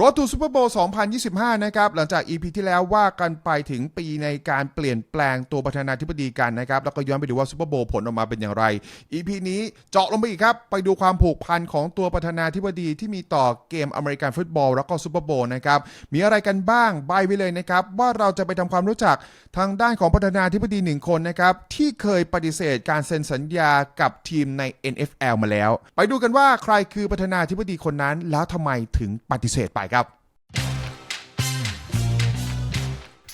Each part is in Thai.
รถทูซูเปอร์โบว์2025 นะครับ หลังจาก EP ที่แล้วว่ากันไปถึงปีในการเปลี่ยนแปลงตัวประธานาธิบดีกันนะครับ แล้วก็ย้อนไปดูว่าซูเปอร์โบว์ผลออกมาเป็นอย่างไร EP นี้เจาะลงไปอีกครับ ไปดูความผูกพันของตัวประธานาธิบดีที่มีต่อเกมอเมริกันฟุตบอล แล้วก็ซูเปอร์โบว์นะครับ มีอะไรกันบ้างใบไปเลยนะครับ ว่าเราจะไปทำความรู้จักทางด้านของประธานาธิบดีหนึ่งคนนะครับที่เคยปฏิเสธการเซ็นสัญญากับทีมใน NFL มาแล้ว ไปดูกันว่าใครคือประธานาธิบดีคนนั้น แล้วทำไมถึงปฏิเสธไปครับ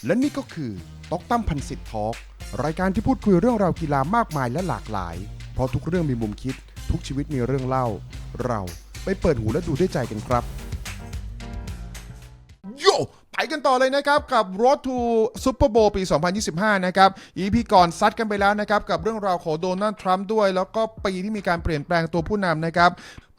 และนี่ก็คือตอกตั้มพันสิทธิ์ทอล์กรายการที่พูดคุยเรื่องราวกีฬามากมายและหลากหลาย เพราะทุกเรื่องมีมุมคิด ทุกชีวิตมีเรื่องเล่า เราไปเปิดหูและดูด้วยใจกันครับ โยไปกันต่อเลยนะครับ กับ Road to Super Bowl ปี 2025 นะครับ EP ก่อนซัดกันไปแล้วนะครับ กับเรื่องราวของโดนัลด์ทรัมป์ด้วย แล้วก็ปีที่มีการเปลี่ยนแปลงตัวผู้นำนะครับ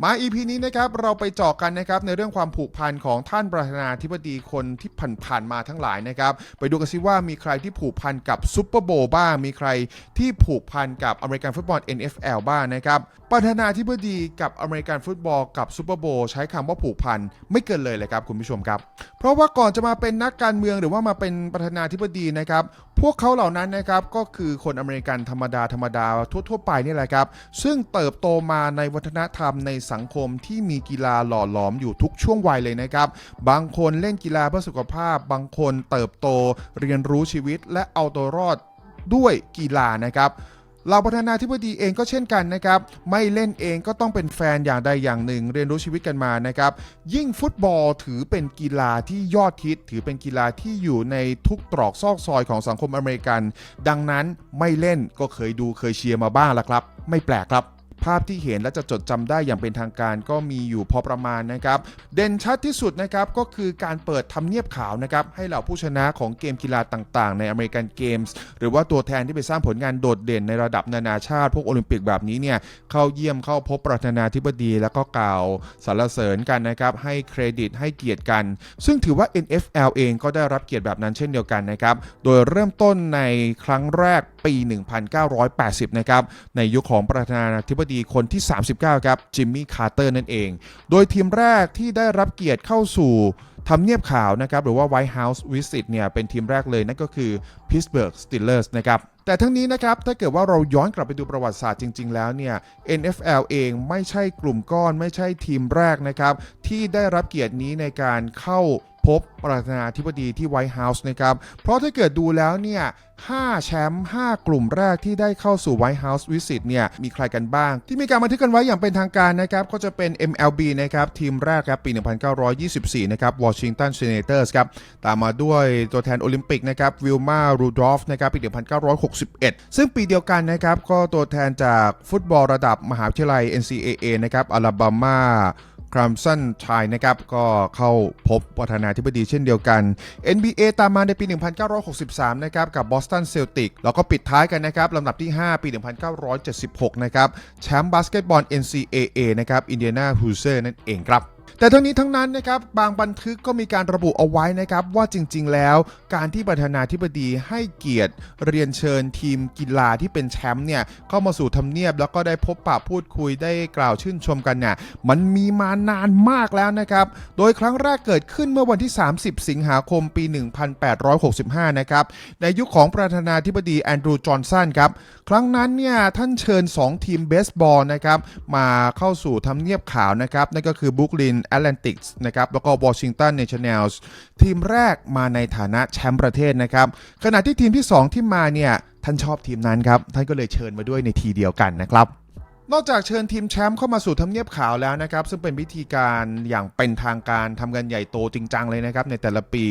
มา EP นี้นะครับเราไปเจาะกันนะครับในเรื่องความผูกพันของท่านประธานาธิบดีคนที่ผ่านๆมาทั้งหลายนะครับ ไปดูกันซิว่ามีใครที่ผูกพันกับซูเปอร์โบบ้างมีใครที่ผูกพันกับอเมริกันฟุตบอล NFL บ้างนะครับประธานาธิบดีกับอเมริกันฟุตบอลกับซูเปอร์โบใช้คำว่าผูกพันไม่เกินเลยเลยครับคุณผู้ชมครับ เพราะว่าก่อนจะมาเป็นนักการเมืองหรือว่ามาเป็นประธานาธิบดีนะครับพวกเขาเหล่านั้นนะครับก็คือคนอเมริกันธรรมดาธรรมดาทั่วๆไปนี่แหละครับซึ่งเติบโตมาในวัฒนธรรมในสังคมที่มีกีฬาหล่อหลอมอยู่ทุกช่วงวัยเลยนะครับ บางคนเล่นกีฬาเพื่อสุขภาพ บางคนเติบโต เรียนรู้ชีวิต และเอาตัวรอดด้วยกีฬานะครับเราประธานาธิบดีเองก็เช่นกันนะครับ ไม่เล่นเองก็ต้องเป็นแฟนอย่างใดอย่างหนึ่ง เรียนรู้ชีวิตกันมานะครับ ยิ่งฟุตบอลถือเป็นกีฬาที่ยอดฮิต ถือเป็นกีฬาที่อยู่ในทุกตรอกซอกซอยของสังคมอเมริกัน ดังนั้นไม่เล่นก็เคยดูเคยเชียร์มาบ้างละครับ ไม่แปลกครับ ภาพที่เห็นและจะจดจำได้อย่างเป็นทางการก็มีอยู่พอประมาณนะครับ เด่นชัดที่สุดนะครับก็คือการเปิดทำเนียบขาวนะครับให้เหล่าผู้ชนะของเกมกีฬาต่างๆ ในอเมริกันเกมส์หรือว่าตัวแทนที่ไปสร้างผลงานโดดเด่นในระดับนานาชาติพวกโอลิมปิกแบบนี้เนี่ยเข้าเยี่ยมเข้าพบประธานาธิบดีแล้วก็กล่าวสรรเสริญกันนะครับให้เครดิตให้เกียรติกัน ซึ่งถือว่า NFL เองก็ได้รับเกียรติแบบนั้นเช่นเดียวกันนะครับโดยเริ่มต้นในครั้งแรกปี 1980 นะครับ ในยุคของประธานาธิบดีคนที่ 39 ครับ จิมมี่ คาร์เตอร์นั่นเอง โดยทีมแรกที่ได้รับเกียรติเข้าสู่ทำเนียบข่าวนะครับ หรือว่า White House Visit เนี่ย เป็นทีมแรกเลย นั่นก็คือ Pittsburgh Steelers นะครับแต่ทั้งนี้นะครับ ถ้าเกิดว่าเราย้อนกลับไปดูประวัติศาสตร์จริง ๆ แล้วเนี่ย NFL เองไม่ใช่กลุ่มก้อน ไม่ใช่ทีมแรกนะครับ ที่ได้รับเกียรตินี้ในการเข้า พบประธานาธิบดีที่ไวท์เฮาส์นะครับ เพราะถ้าเกิดดูแล้วเนี่ย5แชมป์5กลุ่มแรกที่ได้เข้าสู่ White House Visit เนี่ย มีใครกันบ้าง ที่มีการบันทึกกันไว้อย่างเป็นทางการนะครับ ก็จะเป็น MLB นะครับ ทีมแรกครับ ปี 1924 นะครับ Washington Senators ครับ ตามมาด้วยตัวแทนโอลิมปิกนะครับวิลมารูดอฟนะครับ ปี 1961 ซึ่งปีเดียวกันนะครับ ก็ตัวแทนจากฟุตบอลระดับมหาวิทยาลัย NCAA นะครับอลาบามา ครัมสันชายนะครับก็เข้าพบประธานาธิบดีเช่นเดียวกัน NBA ตามมาในปี 1963 นะครับกับบอสตันเซลติกแล้วก็ปิดท้ายกันนะครับลำดับที่ 5 ปี 1976 นะครับแชมป์บาสเกตบอล NCAA นะครับอินเดียนาฮูเซอร์นั่นเองครับ แต่ทั้งนี้ทั้งนั้นนะครับบางบันทึกก็มีการระบุเอาไว้นะครับว่าจริง ๆ แล้ว การที่ประธานาธิบดีให้เกียรติ เรียนเชิญทีมกีฬาที่เป็นแชมป์เนี่ยเข้ามาสู่ทำเนียบ แล้วก็ได้พบปะพูดคุยได้กล่าวชื่นชมกันเนี่ยมันมีมานานมากแล้วนะครับ โดยครั้งแรกเกิดขึ้นเมื่อวันที่ 30 สิงหาคมปี 1865 นะครับในยุคของประธานาธิบดีแอนดรูว์จอห์นสันครับครั้งนั้นเนี่ยท่านเชิญ 2 ทีมเบสบอลนะครับมาเข้าสู่ทำเนียบขาวนะครับนั่นก็คือบุคลินแอตแลนติกส์นะครับแล้วก็วอชิงตันเนชั่นแนลส์ทีมแรกมาในฐานะแชมป์ประเทศนะครับ ขณะที่ทีมที่ 2 ที่มาเนี่ย ท่านชอบทีมนั้นครับ ท่านก็เลยเชิญมาด้วยในทีเดียวกันนะครับนอกจากเชิญทีมแชมป์เข้ามาสู่ทำเนียบขาวแล้วนะครับ ซึ่งเป็นวิธีการอย่างเป็นทางการทำกันใหญ่โตจริงจังเลยนะครับ ในแต่ละปี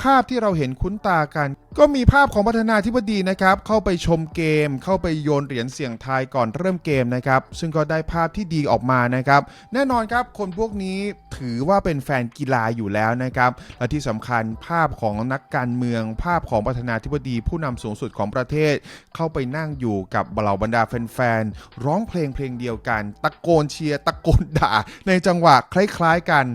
ภาพที่เราเห็นคุ้นตากัน ก็มีภาพของประธานาธิบดีนะครับ เข้าไปชมเกม เข้าไปโยนเหรียญเสี่ยงทายก่อนเริ่มเกมนะครับ ซึ่งก็ได้ภาพที่ดีออกมานะครับ แน่นอนครับคนพวกนี้ถือว่าเป็นแฟนกีฬาอยู่แล้วนะครับ และที่สำคัญภาพของนักการเมือง ภาพของประธานาธิบดีผู้นำสูงสุดของประเทศ เข้าไปนั่งอยู่กับเหล่าบรรดาแฟนๆร้องเพลงเพลงเดียวกัน ตะโกนเชียร์ตะโกนด่า ในจังหวะคล้าย ๆ กัน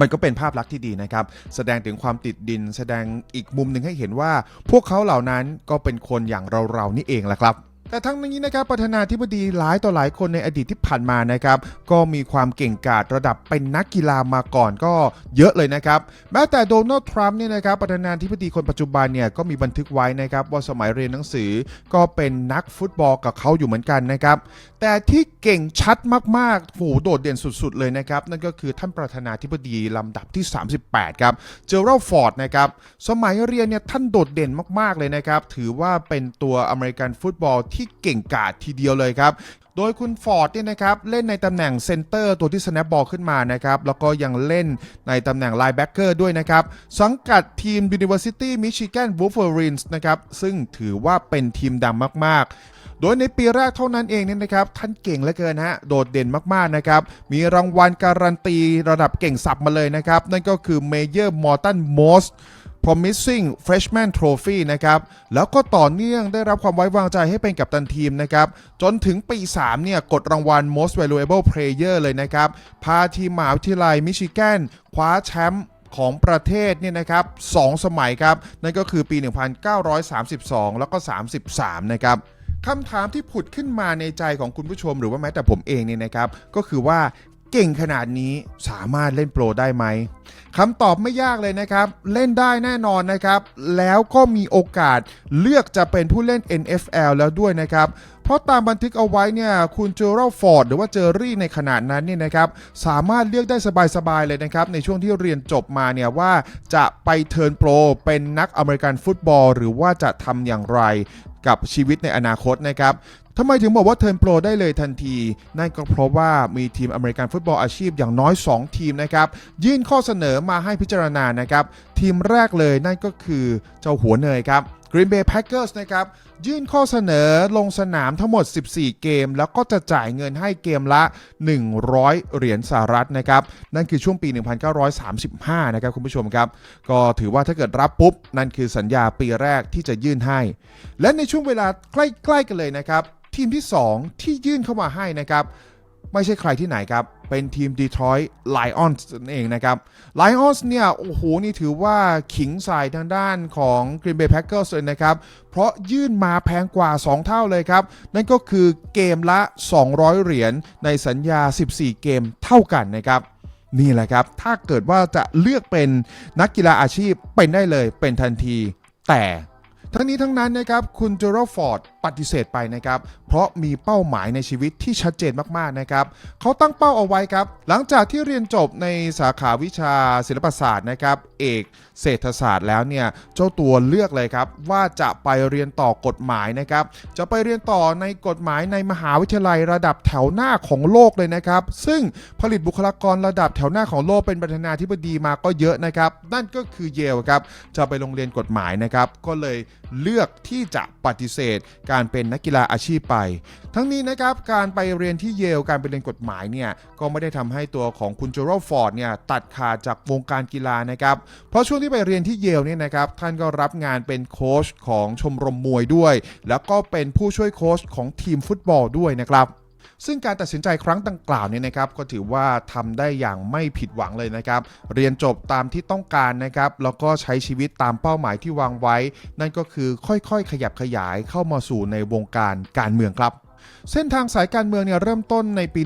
มันก็เป็นภาพลักษณ์ที่ดีนะครับ แสดงถึงความติดดิน แสดงอีกมุมหนึ่งให้เห็นว่า พวกเขาเหล่านั้นก็เป็นคนอย่างเราๆนี่เองแหละครับ แต่ทั้งนี้นะครับประธานาธิบดีหลายต่อหลายคนในอดีตที่ผ่านมานะครับก็มีความเก่งกาจระดับเป็นนักกีฬามาก่อนก็เยอะเลยนะครับแม้แต่โดนัลด์ทรัมป์เนี่ยนะครับประธานาธิบดีคนปัจจุบันเนี่ยก็มีบันทึกไว้นะครับว่าสมัยเรียนหนังสือก็เป็นนักฟุตบอลกับเขาอยู่เหมือนกันนะครับแต่ที่เก่งชัดมากๆโหโดดเด่นสุดๆเลยนะครับนั่นก็คือท่านประธานาธิบดีลำดับที่ 38ครับเจอรัลฟอร์ดนะครับสมัยเรียนเนี่ยท่านโดดเด่นมากๆเลยนะครับถือว่าเป็นตัวอเมริกันฟุตบอลทเก่งกาจทีเดียวเลยครับ โดยคุณฟอร์ดเนี่ยนะครับเล่นในตำแหน่งเซนเตอร์ตัวที่สแนปบอลขึ้นมานะครับแล้วก็ยังเล่นในตำแหน่งไลน์แบ็กเกอร์ด้วยนะครับ สังกัดทีม University Michigan Wolverines นะครับซึ่งถือว่าเป็นทีมดังมาก ๆโดยในปีแรกเท่านั้นเองเนี่ยนะครับ ท่านเก่งเหลือเกินฮะ โดดเด่นมากๆนะครับ มีรางวัลการันตีระดับเก่งสับมาเลยนะครับ นั่นก็คือ Major Morton Most Promising Freshman Trophy นะครับแล้วก็ต่อเนื่องได้รับความไว้วางใจให้เป็นกัปตันทีมนะครับจนถึงปี 3 เนี่ย กดรางวัล Most Valuable Player เลยนะครับ พาทีมมหาวิทยาลัยมิชิแกนคว้าแชมป์ของประเทศเนี่ยนะครับสองสมัยครับ นั่นก็คือปี 1932 แล้วก็ 33 นะครับคำถามที่ผุดขึ้นมาในใจของคุณผู้ชมหรือว่าแม้แต่ผมเองเนี่ยนะครับ ก็คือว่า เก่งขนาดนี้สามารถเล่นโปรได้ไหมคำตอบไม่ยากเลยนะครับ เล่นได้แน่นอนนะครับ แล้วก็มีโอกาสเลือกจะเป็นผู้เล่น NFL แล้วด้วยนะครับ เพราะตามบันทึกเอาไว้เนี่ยคุณเจอรัลฟอร์ดหรือว่าเจอรี่ในขนาดนั้นเนี่ยนะครับสามารถเลือกได้สบายๆเลยนะครับ ในช่วงที่เรียนจบมาเนี่ยว่าจะไปเทิร์นโปรเป็นนักอเมริกันฟุตบอล หรือว่าจะทำอย่างไรกับชีวิตในอนาคตนะครับ ทำไมถึงบอกว่าเทิร์นโปรได้เลยทันที นั่นก็เพราะว่ามีทีมอเมริกันฟุตบอลอาชีพอย่างน้อย 2 ทีมนะครับ ยื่นข้อเสนอมาให้พิจารณานะครับ ทีมแรกเลยนั่นก็คือเจ้าหัวเนยครับ Green Bay Packers นะครับ ยื่นข้อเสนอลงสนามทั้งหมด 14 เกม แล้วก็จะจ่ายเงินให้เกมละ 100 เหรียญสหรัฐนะครับ นั่นคือช่วงปี 1935 นะครับคุณผู้ชมครับ ก็ถือว่าถ้าเกิดรับปุ๊บ นั่นคือสัญญาปีแรกที่จะยื่นให้ และในช่วงเวลาใกล้ ๆ กันเลยนะครับ ทีมที่ 2 ที่ยื่นเข้ามาให้นะครับ ไม่ใช่ใครที่ไหนครับ เป็นทีม Detroit Lions นั่นเองนะครับ Lions เนี่ย โอ้โห นี่ถือว่าขิงใส่ทางด้านของ Green Bay Packers เลยนะครับ เพราะยื่นมาแพงกว่า 2 เท่าเลยครับ นั่นก็คือเกมละ 200 เหรียญในสัญญา 14 เกมเท่ากันนะครับนี่แหละครับ ถ้าเกิดว่าจะเลือกเป็นนักกีฬาอาชีพเป็นได้เลยเป็นทันที แต่ ทั้งนี้ทั้งนั้นนะครับคุณเจอร์ฟอร์ดปฏิเสธไปนะครับ เพราะมีเป้าหมายในชีวิตที่ชัดเจนมากๆนะครับเขาตั้งเป้าเอาไว้ครับ หลังจากที่เรียนจบในสาขาวิชาศิลปศาสตร์นะครับ เอกเศรษฐศาสตร์แล้วเนี่ย เจ้าตัวเลือกเลยครับ ว่าจะไปเรียนต่อกฎหมายนะครับ จะไปเรียนต่อในกฎหมายในมหาวิทยาลัยระดับแถวหน้าของโลกเลยนะครับ ซึ่งผลิตบุคลากรระดับแถวหน้าของโลกเป็นประธานาธิบดีมาก็เยอะนะครับ นั่นก็คือเยลครับจะไปโรงเรียนกฎหมายนะครับก็เลยเลือกที่จะปฏิเสธ การเป็นนักกีฬาอาชีพไป ทั้งนี้นะครับการไปเรียนที่เยลการไปเรียนกฎหมายเนี่ยก็ไม่ได้ทำให้ตัวของคุณโจโรฟอร์ดเนี่ยตัดขาดจากวงการกีฬานะครับ เพราะช่วงที่ไปเรียนที่เยลเนี่ยนะครับท่านก็รับงานเป็นโค้ชของชมรมมวยด้วย แล้วก็เป็นผู้ช่วยโค้ชของทีมฟุตบอลด้วยนะครับ ซึ่งการตัดสินใจครั้งดังกล่าวนี้นะครับก็ถือว่าทำได้อย่างไม่ผิดหวังเลยนะครับ เรียนจบตามที่ต้องการนะครับแล้วก็ใช้ชีวิตตามเป้าหมายที่วางไว้ นั่นก็คือค่อยๆ ขยับขยายเข้ามาสู่ในวงการการเมืองครับ เส้นทางสายการเมืองเนี่ยเริ่มต้นในปี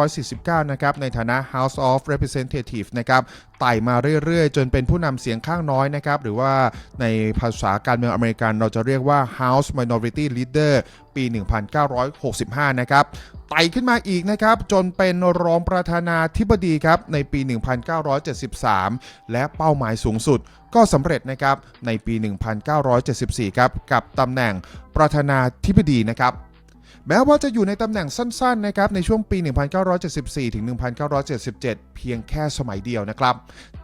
1949 นะครับ ในฐานะ House of Representatives นะครับไต่มาเรื่อยๆ จนเป็นผู้นำเสียงข้างน้อยนะครับ หรือว่าในภาษาการเมืองอเมริกันเราจะเรียกว่า House Minority Leader ปี 1965 นะครับไต่ขึ้นมาอีกนะครับ จนเป็นรองประธานาธิบดีครับ ในปี 1973 และเป้าหมายสูงสุดก็สำเร็จนะครับในปี 1974 ครับ กับตำแหน่งประธานาธิบดีนะครับ แม้ว่าจะอยู่ในตำแหน่งสั้นๆนะครับในช่วงปี 1974 ถึง 1977 เพียงแค่สมัยเดียวนะครับ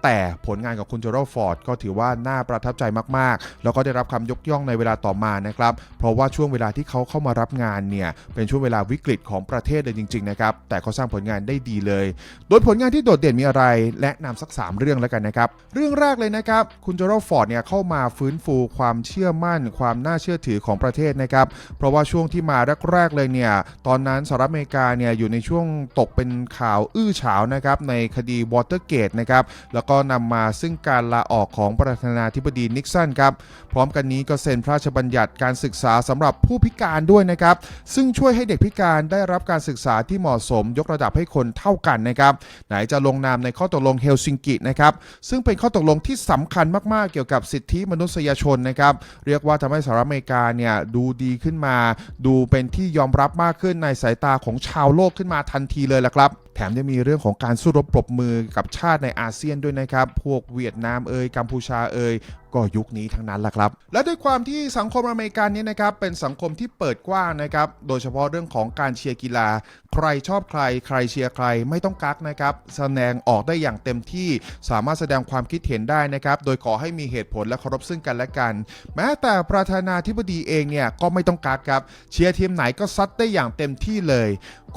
แต่ผลงานของคุณโจโรฟอร์ดก็ถือว่าน่าประทับใจมากๆ แล้วก็ได้รับคำยกย่องในเวลาต่อมานะครับ เพราะว่าช่วงเวลาที่เขาเข้ามารับงานเนี่ย เป็นช่วงเวลาวิกฤตของประเทศเลยจริงๆนะครับ แต่เขาสร้างผลงานได้ดีเลย โดยผลงานที่โดดเด่นมีอะไร และนำสัก 3 เรื่องแล้วกันนะครับ เรื่องแรกเลยนะครับ คุณโจโรฟอร์ดเนี่ยเข้ามาฟื้นฟูความเชื่อมั่น ความน่าเชื่อถือของประเทศนะครับ เพราะว่าช่วงที่มาแรกๆเลยเนี่ยตอนนั้นสหรัฐอเมริกาเนี่ยอยู่ในช่วงตกเป็นข่าวอื้อฉาวนะครับในคดีวอเตอร์เกตนะครับแล้วก็นำมาซึ่งการลาออกของประธานาธิบดีนิกสันครับพร้อมกันนี้ก็เซ็นพระราชบัญญัติการศึกษาสำหรับผู้พิการด้วยนะครับซึ่งช่วยให้เด็กพิการได้รับการศึกษาที่เหมาะสมยกระดับให้คนเท่ากันนะครับไหนจะลงนามในข้อตกลงเฮลซิงกินะครับซึ่งเป็นข้อตกลงที่สำคัญมากๆ เกี่ยวกับสิทธิมนุษยชนนะครับเรียกว่าทำให้สหรัฐอเมริกาเนี่ยดูดีขึ้นมา ดูเป็นที่ยอมรับมากขึ้นในสายตาของชาวโลกขึ้นมาทันทีเลยละครับ แถมยังมีเรื่องของการสู้รบปรบมือกับชาติในอาเซียนด้วยนะครับ พวกเวียดนามเอยกัมพูชาเอย ก็ยุคนี้ทั้งนั้นแหละครับ และด้วยความที่สังคมอเมริกันนี้นะครับเป็นสังคมที่เปิดกว้างนะครับ โดยเฉพาะเรื่องของการเชียร์กีฬา ใครชอบใคร ใครเชียร์ใครไม่ต้องกักนะครับแสดงออกได้อย่างเต็มที่สามารถแสดงความคิดเห็นได้นะครับ โดยขอให้มีเหตุผลและเคารพซึ่งกันและกัน แม้แต่ประธานาธิบดีเองเนี่ยก็ไม่ต้องกักครับเชียร์ทีมไหนก็ซัดได้อย่างเต็มที่เลย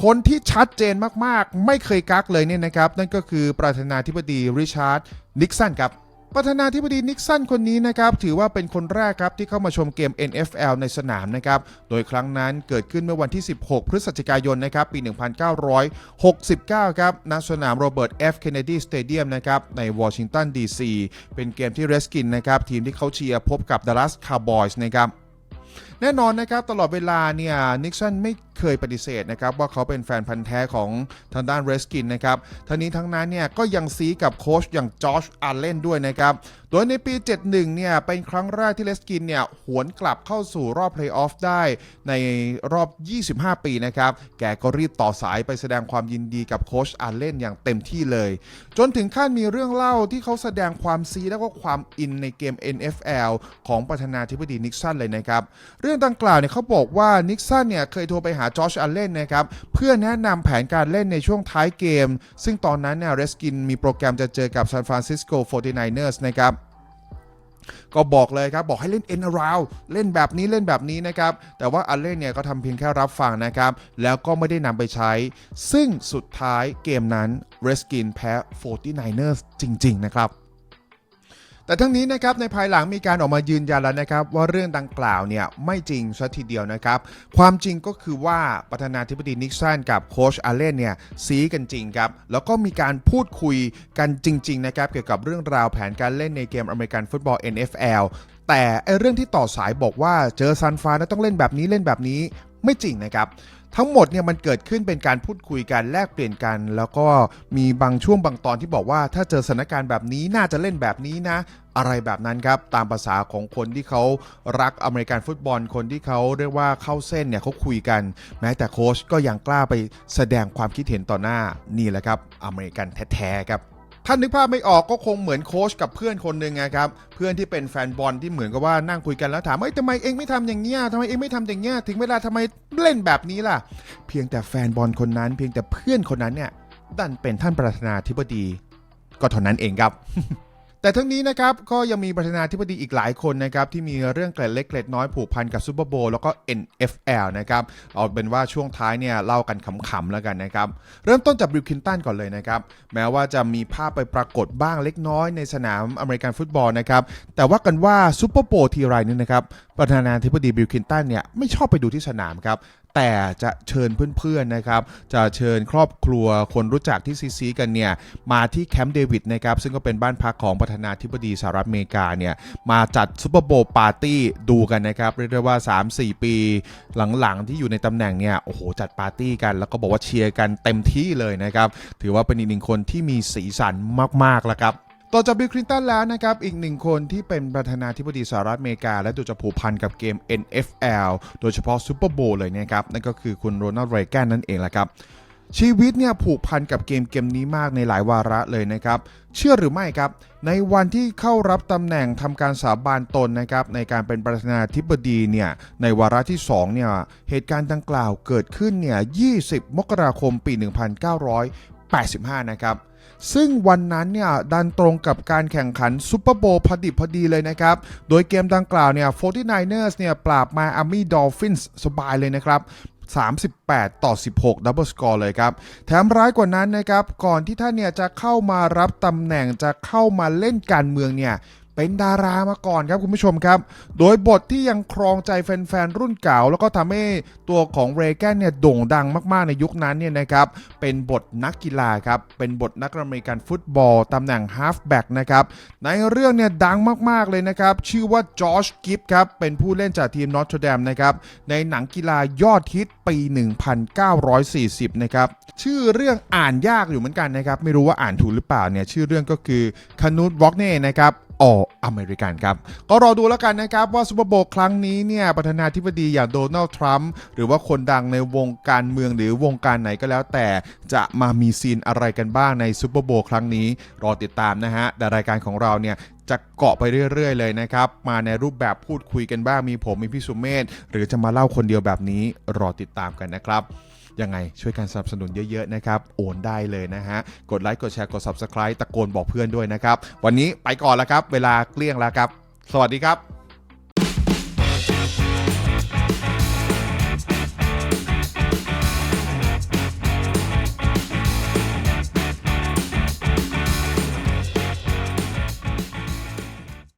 คนที่ชัดเจนมากๆ ไม่เคยกักเลยเนี่ยนะครับ นั่นก็คือประธานาธิบดีริชาร์ดนิกสันครับ ประธานาธิบดีนิกสันคนนี้นะครับถือว่าเป็นคนแรกครับที่เข้ามาชมเกม NFL ในสนามนะครับโดยครั้งนั้นเกิดขึ้นเมื่อวันที่ 16 พฤศจิกายนนะครับปี 1969 ครับณสนามโรเบิร์ตเอฟเคนเนดีสเตเดียมนะครับในวอชิงตันดีซีเป็นเกมที่เรสกินนะครับทีมที่เขาเชียร์พบกับดัลลัสคาร์บอยส์นะครับ แน่นอนนะครับตลอดเวลาเนี่ยนิกสันไม่เคยปฏิเสธนะครับว่าเขาเป็นแฟนพันธ์แท้ของทางด้านเรสกินนะครับทั้งนี้ทั้งนั้นเนี่ยก็ยังซีกับโค้ชอย่างจอชอาร์เลนด้วยนะครับโดยในปี 71 เนี่ย เป็นครั้งแรกที่เรสกินเนี่ย หวนกลับเข้าสู่รอบเพลย์ออฟได้ในรอบ 25 ปีนะครับ แกก็รีบต่อสายไปแสดงความยินดีกับโค้ชอาร์เลนอย่างเต็มที่เลย จนถึงขั้นมีเรื่องเล่าที่เขาแสดงความซีแล้วก็ความอินในเกม NFL ของประธานาธิบดีนิกสันเลยนะครับ เรื่องดังกล่าวเนี่ยเขาบอกว่านิกสันเนี่ยเคยโทรไปหาจอร์จอัลเลนนะครับ เพื่อแนะนำแผนการเล่นในช่วงท้ายเกม ซึ่งตอนนั้นเนี่ยเรสกินมีโปรแกรมจะเจอกับซานฟรานซิสโก 49ers นะครับ ก็บอกเลยครับ บอกให้เล่น end around เล่นแบบนี้เล่นแบบนี้นะครับ แต่ว่าอันเล่นเนี่ยก็ทำเพียงแค่รับฟังนะครับ แล้วก็ไม่ได้นำไปใช้ ซึ่งสุดท้ายเกมนั้นเรสกินแพ้ 49ers จริง ๆ นะครับ แต่ทั้งนี้นะครับในภายหลังมีการออกมายืนยันแล้วนะครับ ว่าเรื่องดังกล่าวเนี่ยไม่จริงซะทีเดียวนะครับ ความจริงก็คือว่าประธานาธิบดีนิกสันกับโคชอาเลนเนี่ยซีกันจริงครับ แล้วก็มีการพูดคุยกันจริง ๆ นะครับ เกี่ยวกับเรื่องราวแผนการเล่นในเกมอเมริกันฟุตบอล NFL แต่ไอเรื่องที่ต่อสายบอกว่าเจอซันฟาแล้วต้องเล่นแบบนี้เล่นแบบนี้ไม่จริงนะครับ ทั้งหมดเนี่ยมันเกิดขึ้นเป็นการพูดคุยกันแลกเปลี่ยนกัน แล้วก็มีบางช่วงบางตอนที่บอกว่า ถ้าเจอสถานการณ์แบบนี้น่าจะเล่นแบบนี้นะ อะไรแบบนั้นครับ ตามภาษาของคนที่เขารักอเมริกันฟุตบอลคนที่เขาเรียกว่าเข้าเส้นเนี่ยเขาคุยกัน แม้แต่โค้ชก็ยังกล้าไปแสดงความคิดเห็นต่อหน้านี่แหละครับอเมริกันแท้ๆครับ ท่านนึกภาพไม่ออกก็คงเหมือนโค้ชกับเพื่อนคนหนึ่งนะครับ เพื่อนที่เป็นแฟนบอลที่เหมือนกับว่านั่งคุยกันแล้วถามเอ้ยทำไมเองไม่ทำอย่างเงี้ยทำไมเองไม่ทำอย่างเงี้ยถึงเวลาทำไมเล่นแบบนี้ล่ะ เพียงแต่แฟนบอลคนนั้น เพียงแต่เพื่อนคนนั้นเนี่ยดันเป็นท่านประธานาธิบดี ก็เท่านั้นเองครับ แต่ทั้งนี้นะครับก็ยังมีประธานาธิบดีอีกหลายคนนะครับที่มีเรื่องเกล็ดเล็กเกล็ดน้อยผูกพันกับซูเปอร์โบว์แล้วก็ NFL นะครับเอาเป็นว่าช่วงท้ายเนี่ยเล่ากันขำๆแล้วกันนะครับเริ่มต้นจากบิลคินตันก่อนเลยนะครับแม้ว่าจะมีภาพไปปรากฏบ้างเล็กน้อยในสนามอเมริกันฟุตบอลนะครับแต่ว่ากันว่าซูเปอร์โบว์ทีไรนี่นะครับประธานาธิบดีบิลคินตันเนี่ยไม่ชอบไปดูที่สนามครับ แต่จะเชิญเพื่อนๆนะครับ จะเชิญครอบครัวคนรู้จักที่ซีซีกันเนี่ยมาที่แคมป์เดวิดนะครับซึ่งก็เป็นบ้านพักของประธานาธิบดีสหรัฐอเมริกาเนี่ยมาจัดซูเปอร์โบว์ปาร์ตี้ดูกันนะครับ เรียกได้ว่า 3-4 ปีหลังๆที่อยู่ในตำแหน่งเนี่ยโอ้โหจัดปาร์ตี้กัน แล้วก็บอกว่าเชียร์กันเต็มที่เลยนะครับ ถือว่าเป็นอีกหนึ่งคนที่มีสีสันมากๆแล้วครับ ต่อจากบิลคลินตันแล้วนะครับ อีกหนึ่งคนที่เป็นประธานาธิบดีสหรัฐอเมริกา และดูจะผูกพันกับเกม NFL โดยเฉพาะซูเปอร์โบว์เลยนะครับ นั่นก็คือคุณโรนัลด์เรแกนนั่นเองแหละครับชีวิตเนี่ยผูกพันกับเกมเกมนี้มากในหลายวาระเลยนะครับ เชื่อหรือไม่ครับ ในวันที่เข้ารับตำแหน่งทำการสาบานตนนะครับในการเป็นประธานาธิบดีเนี่ยในวาระที่2เนี่ยเหตุการณ์ดังกล่าวเกิดขึ้นเนี่ย 20 มกราคมปี 1985 นะครับ ซึ่งวันนั้นเนี่ยดันตรงกับการแข่งขันซูเปอร์โบว์พอดิบพอดีเลยนะครับ โดยเกมดังกล่าวเนี่ย 49ers เนี่ยปราบมาอาร์มี่ดอลฟินส์สบายเลยนะครับ38 ต่อ 16 ดับเบิลสกอร์เลยครับ แถมร้ายกว่านั้นนะครับ ก่อนที่ท่านเนี่ยจะเข้ามารับตำแหน่งจะเข้ามาเล่นการเมืองเนี่ย เป็นดารามาก่อนครับคุณผู้ชมครับ โดยบทที่ยังครองใจแฟนๆ รุ่นเก่า แล้วก็ทำให้ตัวของเรแกนเนี่ยโด่งดังมากๆในยุคนั้นเนี่ยนะครับเป็นบทนักกีฬาครับเป็นบทนักอเมริกันฟุตบอลตำแหน่งฮาฟแบ็กนะครับในเรื่องเนี่ยดังมากๆเลยนะครับ ชื่อว่าจอร์จกิฟครับเป็นผู้เล่นจากทีมนอตเทอร์แดมนะครับในหนังกีฬายอดฮิตปี 1940 นะครับชื่อเรื่องอ่านยากอยู่เหมือนกันนะครับไม่รู้ว่าอ่านถูกหรือเปล่าเนี่ยชื่อเรื่องก็คือคานูตวอกเน่นะครับ ออเมริกันครับ ก็รอดูแล้วกันนะครับ ว่าซูเปอร์โบว์ครั้งนี้เนี่ยประธานาธิบดีอย่างโดนัลด์ทรัมป์หรือว่าคนดังในวงการเมืองหรือวงการไหนก็แล้ว แต่จะมามีซีนอะไรกันบ้างในซูเปอร์โบว์ครั้งนี้ รอติดตามนะฮะแต่รายการของเราเนี่ยจะเกาะไปเรื่อย ๆ เลยนะครับ มาในรูปแบบพูดคุยกันบ้างมีผมมีพี่สุเมธหรือจะมาเล่าคนเดียวแบบนี้รอติดตามกันนะครับ ยังไงช่วยกันสนับสนุนเยอะๆนะครับโอนได้เลยนะฮะกดไลค์กดแชร์กด Subscribe ตะโกนบอกเพื่อนด้วยนะครับ วันนี้ไปก่อนแล้วครับ เวลาเกลี้ยงแล้วครับ สวัสดีครับ